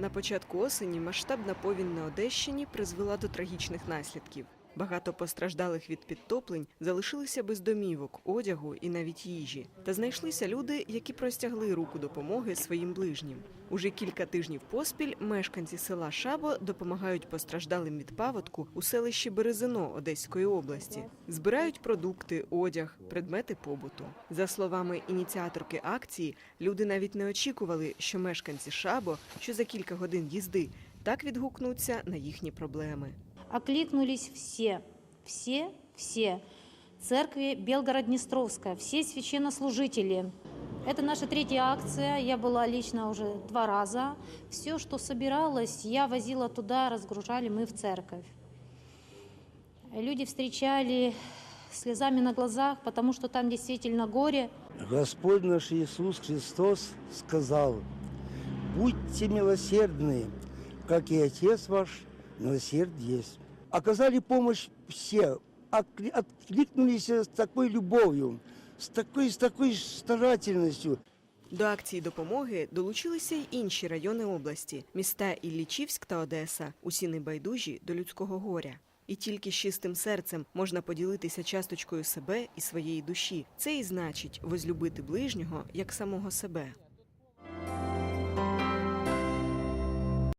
На початку осені масштабна повінь на Одещині призвела до трагічних наслідків. Багато постраждалих від підтоплень залишилися без домівок, одягу і навіть їжі. Та знайшлися люди, які простягли руку допомоги своїм ближнім. Уже кілька тижнів поспіль мешканці села Шабо допомагають постраждалим від паводку у селищі Березино Одеської області. Збирають продукти, одяг, предмети побуту. За словами ініціаторки акції, люди навіть не очікували, що мешканці Шабо, що за кілька годин їзди, так відгукнуться на їхні проблеми. Окликнулись все, все, все. Церкви Белгород-Днестровская, все священнослужители. Это наша третья акция. Я была лично уже два раза. Все, что собиралось, я возила туда, разгружали мы в церковь. Люди встречали слезами на глазах, потому что там действительно горе. Господь наш Иисус Христос сказал, будьте милосердны, как и Отец ваш милосерд есть. Оказали помощь все, откликнулись с такой любовью, с такой, с такой старательностью. До акції допомоги долучилися й інші райони області міста Іллічівськ та Одеса. Усі небайдужі до людського горя. І тільки з чистим серцем можна поділитися часточкою себе і своєї душі. Це і значить возлюбити ближнього як самого себе.